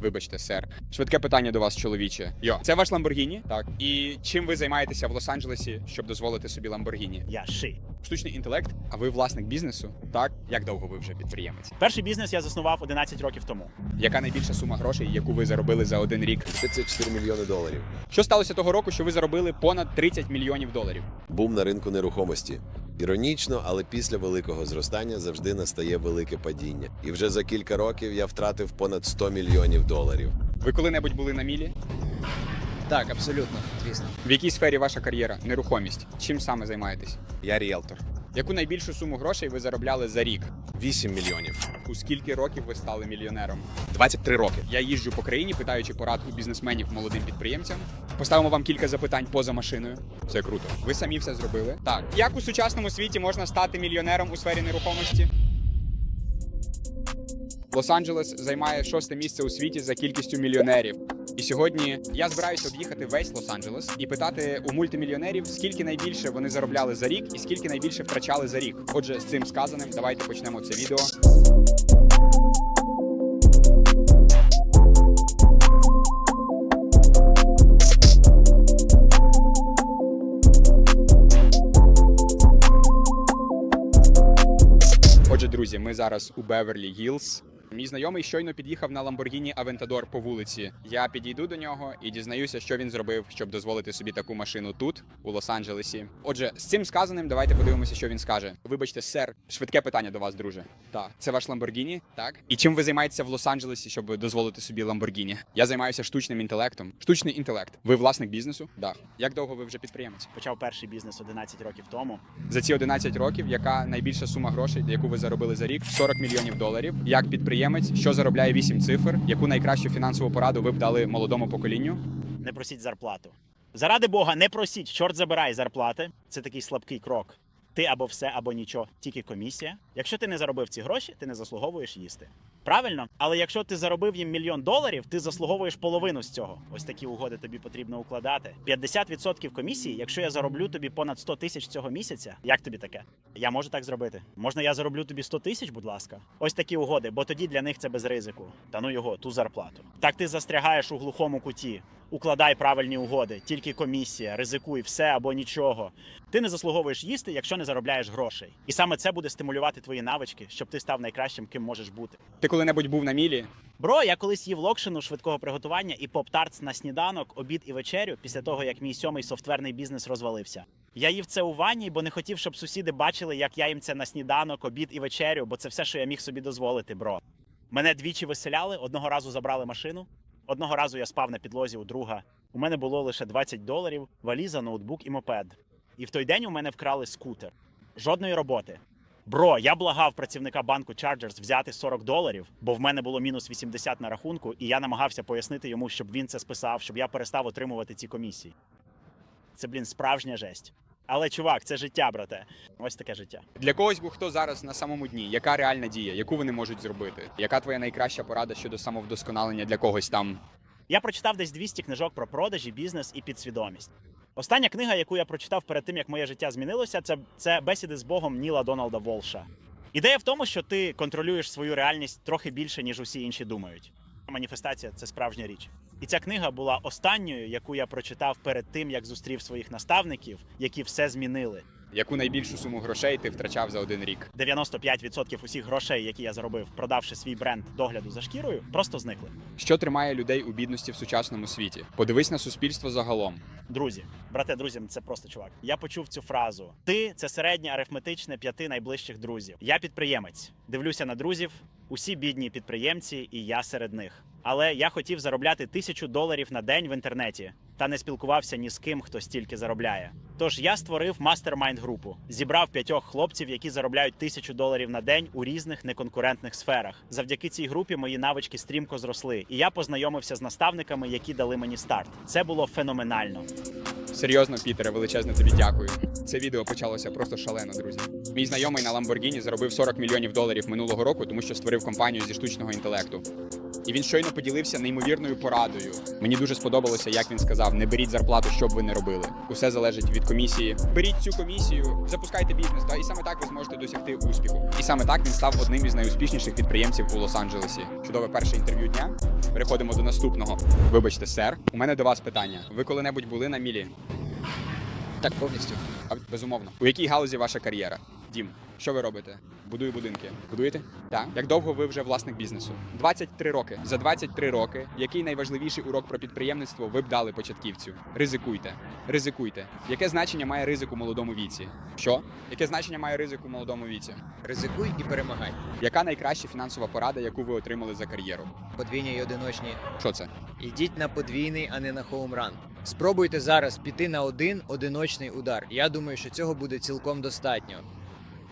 Вибачте, сер. Швидке питання до вас, чоловіче. Йо, це ваш Ламборгіні? Так. І чим ви займаєтеся в Лос-Анджелесі, щоб дозволити собі Ламборгіні? Я ши. Штучний інтелект, а ви власник бізнесу? Так. Як довго ви вже підприємець? Перший бізнес я заснував 11 років тому. Яка найбільша сума грошей, яку ви заробили за один рік? 34 мільйони доларів. Що сталося того року, що ви заробили понад 30 мільйонів доларів? Бум на ринку нерухомості. Іронічно, але після великого зростання завжди настає велике падіння. І вже за кілька років я втратив понад 100 мільйонів доларів. Ви коли-небудь були на мілі? Так, абсолютно, звісно. В якій сфері ваша кар'єра? Нерухомість. Чим саме займаєтесь? Я ріелтор. Яку найбільшу суму грошей ви заробляли за рік? 8 мільйонів. У скільки років ви стали мільйонером? 23 роки. Я їжджу по країні, питаючи порад у бізнесменів молодим підприємцям. Поставимо вам кілька запитань поза машиною. Це круто. Ви самі все зробили. Так. Як у сучасному світі можна стати мільйонером у сфері нерухомості? Лос-Анджелес займає шосте місце у світі за кількістю мільйонерів. І сьогодні я збираюся об'їхати весь Лос-Анджелес і питати у мультимільйонерів, скільки найбільше вони заробляли за рік і скільки найбільше втрачали за рік. Отже, з цим сказаним, давайте почнемо це відео. Отже, друзі, ми зараз у Беверлі Гілз. Мій знайомий щойно під'їхав на Lamborghini Aventador по вулиці. Я підійду до нього і дізнаюся, що він зробив, щоб дозволити собі таку машину тут, у Лос-Анджелесі. Отже, з цим сказаним, давайте подивимося, що він скаже. Вибачте, сер, швидке питання до вас, друже. Так, це ваш Lamborghini? Так. І чим ви займаєтеся в Лос-Анджелесі, щоб дозволити собі Lamborghini? Я займаюся штучним інтелектом. Штучний інтелект. Ви власник бізнесу? Так. Як довго ви вже підприємець? Почав перший бізнес 11 років тому. За ці 11 років, яка найбільша сума грошей, яку ви заробили за рік? 40 мільйонів доларів. Як підприємець, що заробляє 8 цифр, яку найкращу фінансову пораду ви б дали молодому поколінню? Не просіть зарплату. Заради Бога, не просіть, чорт забирай зарплати. Це такий слабкий крок. Ти або все, або нічого, тільки комісія. Якщо ти не заробив ці гроші, ти не заслуговуєш їсти. Правильно? Але якщо ти заробив їм мільйон доларів, ти заслуговуєш половину з цього. Ось такі угоди тобі потрібно укладати. 50% комісії, якщо я зароблю тобі понад 100 тисяч цього місяця, як тобі таке? Я можу так зробити. Можна я зароблю тобі 100 тисяч, будь ласка. Ось такі угоди, бо тоді для них це без ризику. Та ну його, ту зарплату. Так ти застрягаєш у глухому куті. Укладай правильні угоди, тільки комісія, ризикуй все або нічого. Ти не заслуговуєш їсти, якщо не заробляєш грошей. І саме це буде стимулювати твої навички, щоб ти став найкращим, ким можеш бути. Коли-небудь був на мілі? Бро, я колись їв локшину швидкого приготування і поп-тартс на сніданок, обід і вечерю після того, як мій сьомий софтверний бізнес розвалився. Я їв це у ванні, бо не хотів, щоб сусіди бачили, як я їм це на сніданок, обід і вечерю, бо це все, що я міг собі дозволити, бро. Мене двічі виселяли, одного разу забрали машину, одного разу я спав на підлозі у друга. У мене було лише 20 доларів, валіза, ноутбук і мопед. І в той день у мене вкрали скутер. Жодної роботи. Бро, я благав працівника банку Chargers взяти 40 доларів, бо в мене було мінус 80 на рахунку, і я намагався пояснити йому, щоб він це списав, щоб я перестав отримувати ці комісії. Це, блін, справжня жесть. Але, чувак, це життя, брате. Ось таке життя. Для когось, бо хто зараз на самому дні, яка реальна дія, яку вони можуть зробити? Яка твоя найкраща порада щодо самовдосконалення для когось там? Я прочитав десь 200 книжок про продажі, бізнес і підсвідомість. Остання книга, яку я прочитав перед тим, як моє життя змінилося, це, це бесіди з Богом Ніла Дональда Волша. Ідея в тому, що ти контролюєш свою реальність трохи більше, ніж усі інші думають. Маніфестація це справжня річ. І ця книга була останньою, яку я прочитав перед тим, як зустрів своїх наставників, які все змінили. Яку найбільшу суму грошей ти втрачав за один рік? 95% усіх грошей, які я заробив, продавши свій бренд догляду за шкірою, просто зникли. Що тримає людей у бідності в сучасному світі? Подивись на суспільство загалом. Друзі, брате, друзі, це просто чувак. Я почув цю фразу. Ти це середнє арифметичне п'яти найближчих друзів. Я підприємець. Дивлюся на друзів. Усі бідні підприємці, і я серед них. Але я хотів заробляти тисячу доларів на день в інтернеті та не спілкувався ні з ким, хто стільки заробляє. Тож я створив мастермайнд групу, зібрав п'ятьох хлопців, які заробляють тисячу доларів на день у різних неконкурентних сферах. Завдяки цій групі мої навички стрімко зросли, і я познайомився з наставниками, які дали мені старт. Це було феноменально. Серйозно, Пітере, величезне тобі дякую. Це відео почалося просто шалено, друзі. Мій знайомий на Lamborghini заробив 40 мільйонів доларів минулого року, тому що створив компанію зі штучного інтелекту. І він щойно поділився неймовірною порадою. Мені дуже сподобалося, як він сказав: не беріть зарплату, що б ви не робили. Усе залежить від комісії. Беріть цю комісію, запускайте бізнес, та і саме так ви зможете досягти успіху. І саме так він став одним із найуспішніших підприємців у Лос-Анджелесі. Чудове перше інтерв'ю дня. Переходимо до наступного. Вибачте, сер. У мене до вас питання. Ви коли-небудь були на мілі? Так, повністю. А, Безумовно. У якій галузі ваша кар'єра? Дім, що ви робите? Будую будинки. Будуєте? Так. Як довго ви вже власник бізнесу? 23 роки. За 23 роки, який найважливіший урок про підприємництво ви б дали початківцю? Ризикуйте. Ризикуйте. Яке значення має ризик у молодому віці? Що? Яке значення має ризик у молодому віці? Ризикуй і перемагай. Яка найкраща фінансова порада, яку ви отримали за кар'єру? Подвійні й одиночні. Що це? Ідіть на подвійний, а не на хоумран. Спробуйте зараз піти на один одиночний удар. Я думаю, що цього буде цілком достатньо.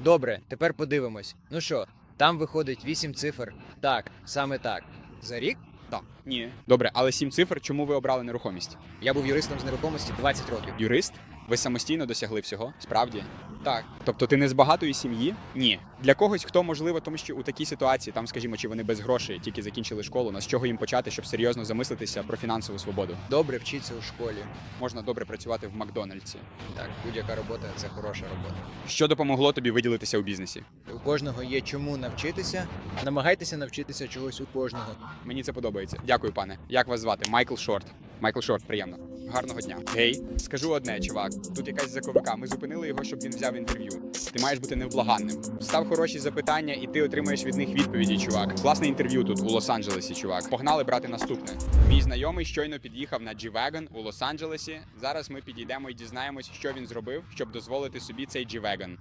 Добре, тепер подивимось. Ну що, там виходить 8 цифр. Так, саме так. За рік Так. Ні. Добре, але сім цифр, чому ви обрали нерухомість? я був юристом з нерухомості 20 років. Юрист? Ви самостійно досягли всього? Справді? Так. Тобто ти не з багатої сім'ї? Ні. Для когось, хто можливо, тому що у такій ситуації, там, скажімо, чи вони без грошей, тільки закінчили школу, на з чого їм почати, щоб серйозно замислитися про фінансову свободу. Добре вчіться у школі. Можна добре працювати в Макдональдсі. Так, будь-яка робота це хороша робота. Що допомогло тобі виділитися у бізнесі? У кожного є чому навчитися. Намагайтеся навчитися чогось у кожного. Мені це подобається. Дякую, пане. Як вас звати? Майкл Шорт. Майкл Шорт, приємно. Гарного дня. Гей, скажу одне, чувак. Тут якась заковика. Ми зупинили його, щоб він взяв інтерв'ю. Ти маєш бути невблаганним. Став хороші запитання, і ти отримаєш від них відповіді, чувак. Класне інтерв'ю тут у Лос-Анджелесі, чувак. Pогнали брати наступне. Мій знайомий щойно під'їхав на G-Wagon у Лос-Анджелесі. Зараз ми підійдемо і дізнаємось, що він зробив, щоб дозволити собі цей G-Wagon.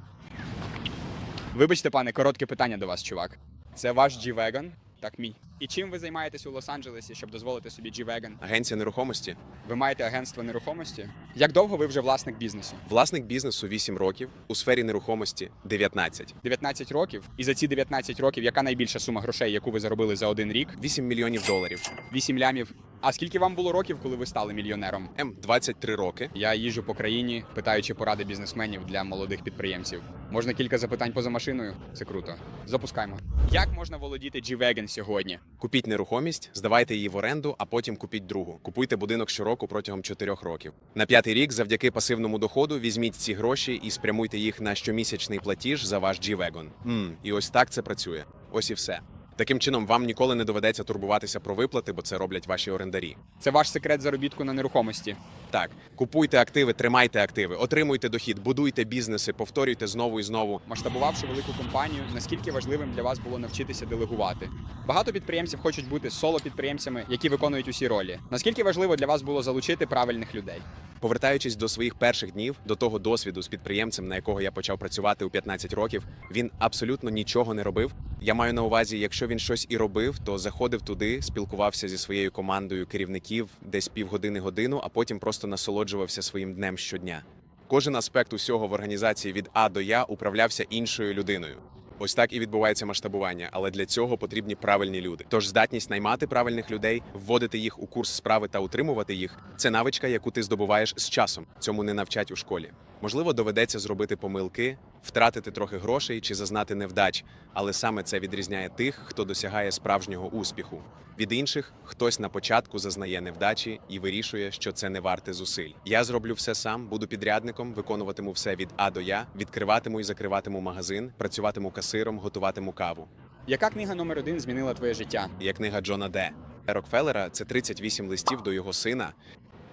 Вибачте, пане, коротке питання до вас, чувак. Це ваш G-Wagon? Так, мій. І чим ви займаєтесь у Лос-Анджелесі, щоб дозволити собі G-Wagon? Агенція нерухомості. Ви маєте агентство нерухомості? Як довго ви вже власник бізнесу? Власник бізнесу 8 років, у сфері нерухомості 19. 19 років. І за ці 19 років, яка найбільша сума грошей, яку ви заробили за один рік? 8 мільйонів доларів. 8 лямів. А скільки вам було років, коли ви стали мільйонером? М 23 роки. Я їжджу по країні, питаючи поради бізнесменів для молодих підприємців. Можна кілька запитань поза машиною? Це круто. Запускаємо. Як можна володіти G-Wagon сьогодні? Купіть нерухомість, здавайте її в оренду, а потім купіть другу. Купуйте будинок щороку протягом 4 років. На п'ятий рік, завдяки пасивному доходу, візьміть ці гроші і спрямуйте їх на щомісячний платіж за ваш G-Wagon. Ммм, І ось так це працює. Ось і все. Таким чином, вам ніколи не доведеться турбуватися про виплати, бо це роблять ваші орендарі. Це ваш секрет заробітку на нерухомості. Так, купуйте активи, тримайте активи, отримуйте дохід, будуйте бізнеси, повторюйте знову і знову. Масштабувавши велику компанію, наскільки важливим для вас було навчитися делегувати? Багато підприємців хочуть бути соло-підприємцями, які виконують усі ролі. Наскільки важливо для вас було залучити правильних людей? Повертаючись до своїх перших днів, до того досвіду з підприємцем, на якого я почав працювати у 15 років, він абсолютно нічого не робив. Я маю на увазі, якщо він щось і робив, то заходив туди, спілкувався зі своєю командою керівників десь півгодини годину, а потім просто насолоджувався своїм днем щодня. Кожен аспект усього в організації від А до Я управлявся іншою людиною. Ось так і відбувається масштабування, але для цього потрібні правильні люди. Тож здатність наймати правильних людей, вводити їх у курс справи та утримувати їх це навичка, яку ти здобуваєш з часом. Цьому не навчать у школі. Можливо, доведеться зробити помилки, втратити трохи грошей чи зазнати невдач, але саме це відрізняє тих, хто досягає справжнього успіху. Від інших хтось на початку зазнає невдачі і вирішує, що це не варте зусиль. Я зроблю все сам, буду підрядником, виконуватиму все від А до Я, відкриватиму і закриватиму магазин, працюватиму касиром, готуватиму каву. Яка книга номер один змінила твоє життя? Є книга Джона Де. Рокфеллера це 38 листів до його сина,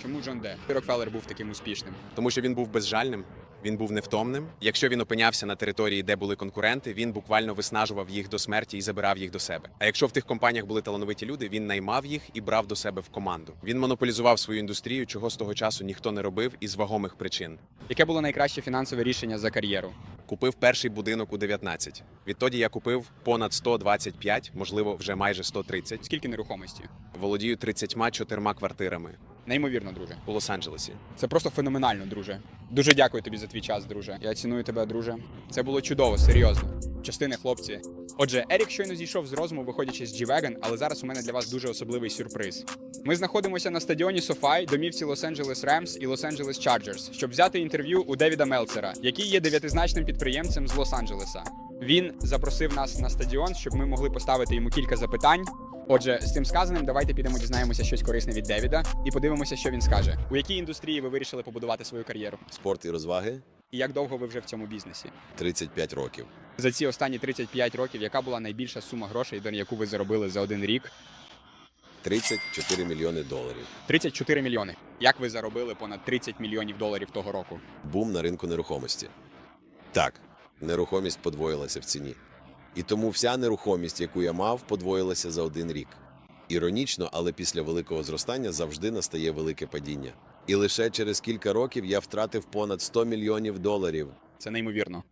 Чому Джон Де? Рокфеллер був таким успішним? тому що він був безжальним. Він був невтомним. Якщо він опинявся на території, де були конкуренти, він буквально виснажував їх до смерті і забирав їх до себе. А якщо в тих компаніях були талановиті люди, він наймав їх і брав до себе в команду. Він монополізував свою індустрію, чого з того часу ніхто не робив із вагомих причин. Яке було найкраще фінансове рішення за кар'єру? Купив перший будинок у 19. Відтоді я купив понад 125, можливо, вже майже 130. Скільки нерухомості? Володію 34 квартирами Неймовірно, друже. у Лос-Анджелесі. Це просто феноменально, друже. Дуже дякую тобі за твій час, друже. Я ціную тебе, друже. Це було чудово, серйозно. Частини, хлопці. Отже, Ерік щойно зійшов з розуму, виходячи з G-Wagon, але зараз у мене для вас дуже особливий сюрприз. Ми знаходимося на стадіоні SoFi, домівці Лос-Анджелес Ремс і Лос-Анджелес Чарджерс, щоб взяти інтерв'ю у Девіда Мелцера, який є дев'ятизначним підприємцем з Лос-Анджелеса. Він запросив нас на стадіон, щоб ми могли поставити йому кілька запитань. Отже, з цим сказаним, давайте підемо дізнаємося щось корисне від Девіда і подивимося, що він скаже. У якій індустрії ви вирішили побудувати свою кар'єру? Спорт і розваги І як довго ви вже в цьому бізнесі? 35 років. За ці останні 35 років, яка була найбільша сума грошей, яку ви заробили за один рік? 34 мільйони доларів. 34 мільйони. Як ви заробили понад 30 мільйонів доларів того року? Бум на ринку нерухомості. Так, нерухомість подвоїлася в ціні. І тому вся нерухомість, яку я мав, подвоїлася за один рік. Іронічно, але після великого зростання завжди настає велике падіння. І лише через кілька років я втратив понад 100 мільйонів доларів. Це неймовірно.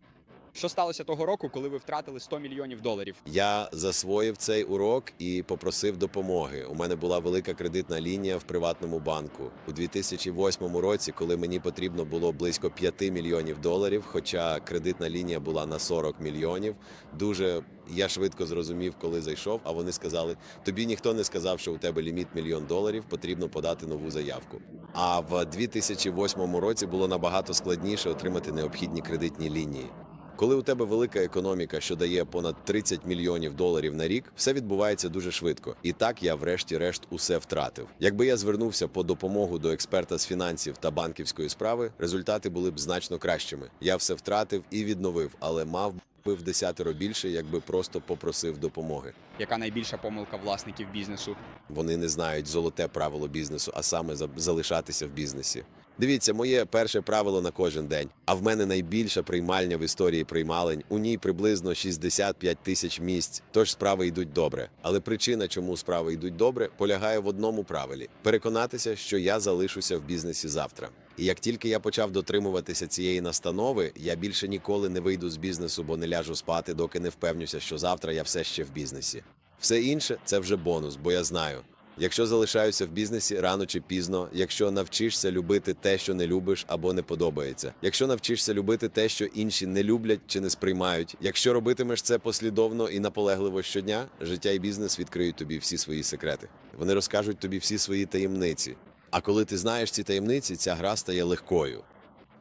Що сталося того року, коли ви втратили 100 мільйонів доларів? Я засвоїв цей урок і попросив допомоги. У мене була велика кредитна лінія в приватному банку у 2008 році, коли мені потрібно було близько 5 мільйонів доларів. Хоча кредитна лінія була на 40 мільйонів. Дуже я швидко зрозумів, коли зайшов. А вони сказали: тобі ніхто не сказав, що у тебе ліміт мільйон доларів, потрібно подати нову заявку. А в 2008 році було набагато складніше отримати необхідні кредитні лінії. Коли у тебе велика економіка, що дає понад 30 мільйонів доларів на рік, все відбувається дуже швидко. І так я, врешті-решт, усе втратив. Якби я звернувся по допомогу до експерта з фінансів та банківської справи, результати були б значно кращими. Я все втратив і відновив, але мав би в десятеро більше, якби просто попросив допомоги. Яка найбільша помилка власників бізнесу? Вони не знають золоте правило бізнесу, а саме за- залишатися в бізнесі. Дивіться, моє перше правило на кожен день. А в мене найбільша приймальня в історії приймалень. У ній приблизно 65 тисяч місць. Тож справи йдуть добре. Але причина, чому справи йдуть добре, полягає в одному правилі: переконатися, що я залишуся в бізнесі завтра. І як тільки я почав дотримуватися цієї настанови, я більше ніколи не вийду з бізнесу, бо не ляжу спати, доки не впевнюся, що завтра я все ще в бізнесі. Все інше це вже бонус, бо я знаю. Якщо залишаюся в бізнесі рано чи пізно, якщо навчишся любити те, що не любиш або не подобається, якщо навчишся любити те, що інші не люблять чи не сприймають, якщо робитимеш це послідовно і наполегливо щодня, життя і бізнес відкриють тобі всі свої секрети. Вони розкажуть тобі всі свої таємниці. А коли ти знаєш ці таємниці, ця гра стає легкою.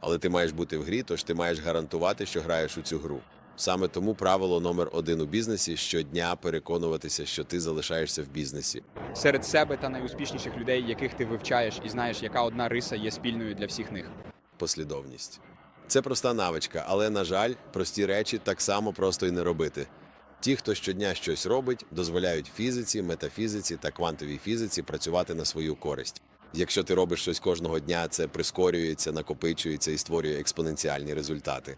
Але ти маєш бути в грі, тож ти маєш гарантувати, що граєш у цю гру. Саме тому правило номер один у бізнесі щодня переконуватися, що ти залишаєшся в бізнесі. Серед себе та найуспішніших людей, яких ти вивчаєш, і знаєш, яка одна риса є спільною для всіх них. послідовність. Це проста навичка, але, на жаль, прості речі так само просто і не робити. Ті, хто щодня щось робить, дозволяють фізиці, метафізиці та квантовій фізиці працювати на свою користь. Якщо ти робиш щось кожного дня, це прискорюється, накопичується і створює експоненціальні результати.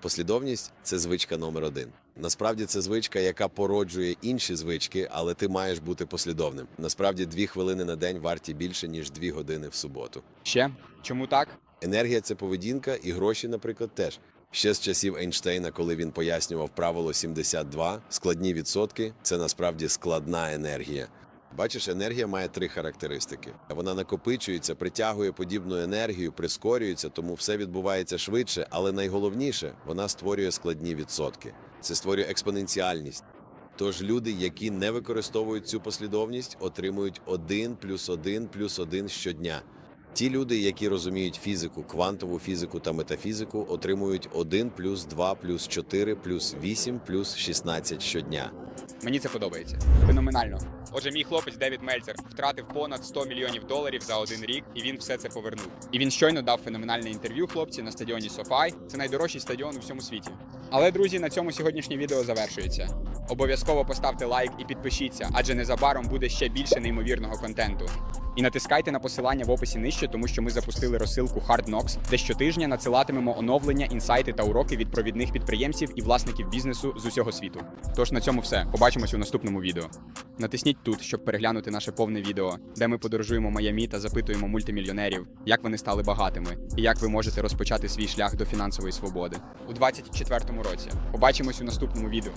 Послідовність це звичка номер один. Насправді це звичка, яка породжує інші звички, але ти маєш бути послідовним. Насправді, дві хвилини на день варті більше ніж дві години в суботу. Ще чому так? Енергія це поведінка, і гроші, наприклад, теж. Ще з часів Ейнштейна, коли він пояснював правило 72, складні відсотки це насправді складна енергія. Бачиш, енергія має три характеристики. Вона накопичується, притягує подібну енергію, прискорюється, тому все відбувається швидше, але найголовніше вона створює складні відсотки. Це створює експоненціальність. Тож люди, які не використовують цю послідовність, отримують 1 плюс 1 плюс 1 щодня. Ті люди, які розуміють фізику, квантову фізику та метафізику, отримують 1 плюс 2 плюс 4 плюс 8 плюс 16 щодня. Мені це подобається. Феноменально. Отже, мій хлопець Девід Мельцер втратив понад 100 мільйонів доларів за один рік, і він все це повернув. І він щойно дав феноменальне інтерв'ю хлопці на стадіоні Софай. Це найдорожчий стадіон у всьому світі. Але друзі, на цьому сьогоднішнє відео завершується. Обов'язково поставте лайк і підпишіться, адже незабаром буде ще більше неймовірного контенту. І натискайте на посилання в описі нижче, тому що ми запустили розсилку Hard Knocks, де щотижня надсилатимемо оновлення, інсайти та уроки від провідних підприємців і власників бізнесу з усього світу. Тож на цьому все. Побачимось у наступному відео. Натисніть тут, щоб переглянути наше повне відео, де ми подорожуємо Майамі та запитуємо мультимільйонерів, як вони стали багатими і як ви можете розпочати свій шлях до фінансової свободи у 2024 році. Побачимось у наступному відео.